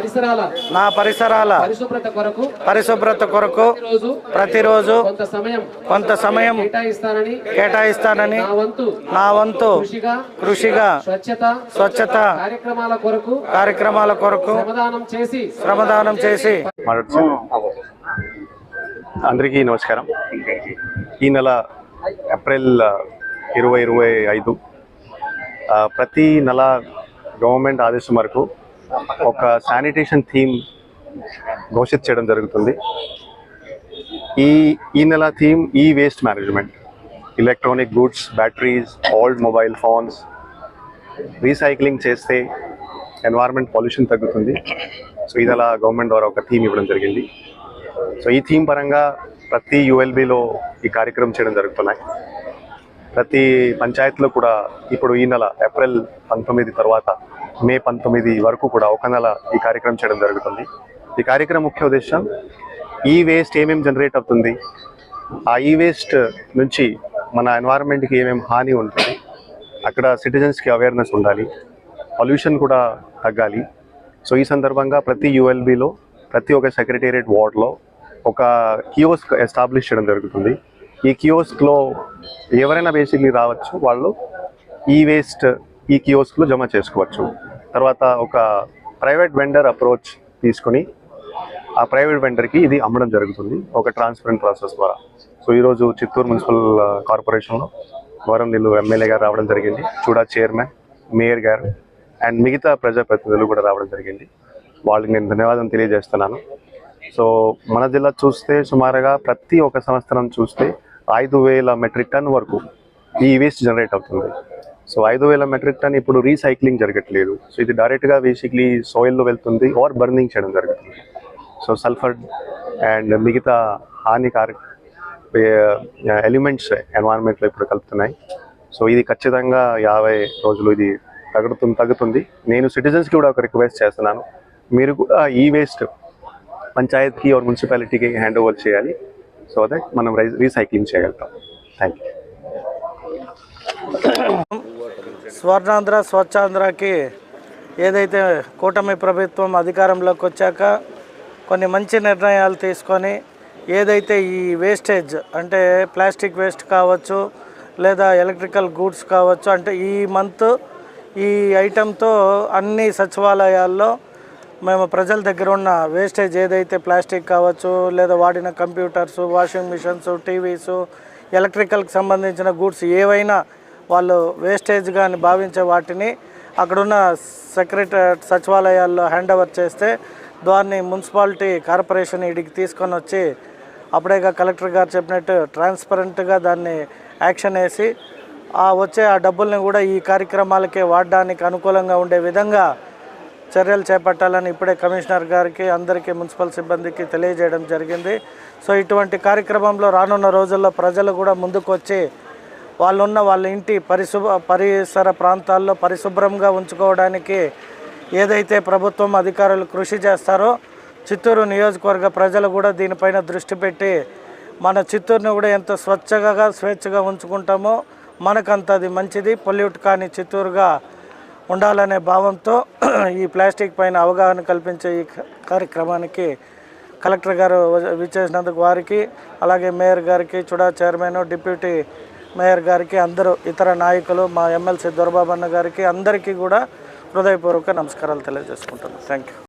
పరిసరాల నా పరిసరాల పరిశుభ్రత కొరకు పరిశుభ్రత కొరకు రోజు ప్రతిరోజు కొంత సమయం కొంత సమయం కేటాయిస్తానని కేటాయిస్తానని నా వంతు కృషిగా స్వచ్ఛత స్వచ్ఛత కార్యక్రమాల కొరకు కార్యక్రమాల కొరకు శ్రమదానం చేసి శ్రమదానం చేసి అందరికీ నమస్కారం. ఈ నెల ఏప్రిల్ ఇరవై ఇరవై ఐదు ప్రతి నెల గవర్నమెంట్ ఆదేశం మేరకు ఒక శానిటేషన్ థీమ్ ఘోషిత చేయడం జరుగుతుంది. ఈ ఈ నెల theme E waste management. Electronic goods batteries old mobile phones recycling చేస్తే ఎన్వైర్న్మెంట్ పొల్యూషన్ తగ్గుతుంది. సో ఇది అలా గవర్నమెంట్ ద్వారా ఒక థీమ్ ఇవ్వడం జరిగింది. సో ఈ థీమ్ పరంగా ప్రతి యుఎల్బిలో ఈ కార్యక్రమం చేయడం జరుగుతున్నాయి. ప్రతి పంచాయతీలో కూడా ఇప్పుడు ఈ నెల ఏప్రిల్ పంతొమ్మిది తర్వాత మే పంతొమ్మిది వరకు కూడా ఒక నెల ఈ కార్యక్రమం చేయడం జరుగుతుంది. ఈ కార్యక్రమం ముఖ్య ఉద్దేశం ఈ వేస్ట్ ఏమేమి జనరేట్ అవుతుంది? ఆ ఈ వేస్ట్ నుంచి మన ఎన్వైరన్మెంట్కి ఏమేమి హాని ఉంటుంది? అక్కడ సిటిజన్స్కి అవేర్నెస్ ఉండాలి. పొల్యూషన్ కూడా తగ్గాలి. సో ఈ సందర్భంగా ప్రతి యుఎల్బిలో ప్రతి ఒక్క సెక్రటేరియట్ వార్డ్లో ఒక కియోస్క్ ఎస్టాబ్లిష్ చేయడం జరుగుతుంది. ఈ కియోస్క్లో ఎవరైనా బేసిక్లీ రావచ్చు వాళ్ళు ఈ వేస్ట్ ఈ కియోస్క్లో జమ చేసుకోవచ్చు. తర్వాత ఒక ప్రైవేట్ వెండర్ అప్రోచ్ తీసుకొని ఆ ప్రైవేట్ వెండర్కి ఇది అమ్మడం జరుగుతుంది ఒక ట్రాన్స్పరెంట్ ప్రాసెస్ ద్వారా. సో ఈరోజు చిత్తూరు మున్సిపల్ కార్పొరేషన్లో వరం ఎమ్మెల్యే గారు రావడం జరిగింది చూడా చైర్మన్ మేయర్ గారు అండ్ మిగతా ప్రజాప్రతినిధులు కూడా రావడం జరిగింది. వాళ్ళకి నేను ధన్యవాదం తెలియజేస్తున్నాను. సో మన జిల్లా చూస్తే సుమారుగా ప్రతి ఒక్క సంవత్సరం చూస్తే ఐదు వేల మెట్రిక్ టన్ వరకు ఈ వేస్ట్ జనరేట్ అవుతుంది. సో ఐదు వేల మెట్రిక్ టన్ ఇప్పుడు రీసైక్లింగ్ జరగట్లేదు. సో ఇది డైరెక్ట్గా బేసిక్లీ సాయిల్లో వెళ్తుంది ఆర్ బర్నింగ్ చేయడం జరుగుతుంది. సో సల్ఫర్ అండ్ మిగతా హానికారక ఎలిమెంట్స్ ఎన్వైరన్మెంట్లో ఇప్పుడు కలుపుతున్నాయి. సో ఇది ఖచ్చితంగా యాభై రోజులు ఇది తగ్గుతుంది తగ్గుతుంది. నేను సిటిజన్స్కి కూడా ఒక రిక్వెస్ట్ చేస్తున్నాను. మీరు కూడా ఈ వేస్ట్ పంచాయత్కి ఆర్ మున్సిపాలిటీకి హ్యాండ్ ఓవర్ చేయాలి. సో దట్ మనం రీసైక్లింగ్ చేయగలుగుతాం. థ్యాంక్ యూ స్వర్ణాంధ్ర స్వచ్ఛాంధ్రకి ఏదైతే కూటమి ప్రభుత్వం అధికారంలోకి వచ్చాక కొన్ని మంచి నిర్ణయాలు తీసుకొని ఏదైతే ఈ వేస్టేజ్ అంటే ప్లాస్టిక్ వేస్ట్ కావచ్చు లేదా ఎలక్ట్రికల్ గూడ్స్ కావచ్చు అంటే ఈ మంత్ ఈ ఐటెంతో అన్ని సచివాలయాల్లో మేము ప్రజల దగ్గర ఉన్న వేస్టేజ్ ఏదైతే ప్లాస్టిక్ కావచ్చు లేదా వాడిన కంప్యూటర్స్ వాషింగ్ మిషన్స్ టీవీస్ ఎలక్ట్రికల్కి సంబంధించిన గూడ్స్ ఏవైనా వాళ్ళు వేస్టేజ్గా కానీ భావించే వాటిని అక్కడున్న సెక్రటరీ సచివాలయాల్లో హ్యాండ్ ఓవర్ చేస్తే దాన్ని మున్సిపాలిటీ కార్పొరేషన్ ఇడికి తీసుకొని వచ్చి అప్పుడేగా కలెక్టర్ గారు చెప్పినట్టు ట్రాన్స్పరెంట్గా దాన్ని యాక్షన్ వేసి ఆ వచ్చే ఆ డబ్బుల్ని కూడా ఈ కార్యక్రమాలకే వాడడానికి అనుకూలంగా ఉండే విధంగా చర్యలు చేపట్టాలని ఇప్పుడే కమిషనర్ గారికి అందరికీ మున్సిపల్ సిబ్బందికి తెలియజేయడం జరిగింది. సో ఇటువంటి కార్యక్రమంలో రానున్న రోజుల్లో ప్రజలు కూడా ముందుకు వచ్చి వాళ్ళున్న వాళ్ళ ఇంటి పరిశుభ్ర పరిసర ప్రాంతాల్లో పరిశుభ్రంగా ఉంచుకోవడానికి ఏదైతే ప్రభుత్వం అధికారులు కృషి చేస్తారో చిత్తూరు నియోజకవర్గ ప్రజలు కూడా దీనిపైన దృష్టి పెట్టి మన చిత్తూరుని కూడా ఎంత స్వచ్ఛగా స్వేచ్ఛగా ఉంచుకుంటామో మనకంత అది మంచిది. పొల్యూట్ కాని చిత్తూరుగా ఉండాలనే భావంతో ఈ ప్లాస్టిక్ పైన అవగాహన కల్పించే ఈ కార్యక్రమానికి కలెక్టర్ గారు విచ్చేసినందుకు వారికి అలాగే మేయర్ గారికి చుడా చైర్మన్ డిప్యూటీ మేయర్ గారికి అందరూ ఇతర నాయకులు మా ఎమ్మెల్సీ దొరబాబన్న గారికి అందరికీ కూడా హృదయపూర్వక నమస్కారాలు తెలియజేసుకుంటున్నాను. Thank you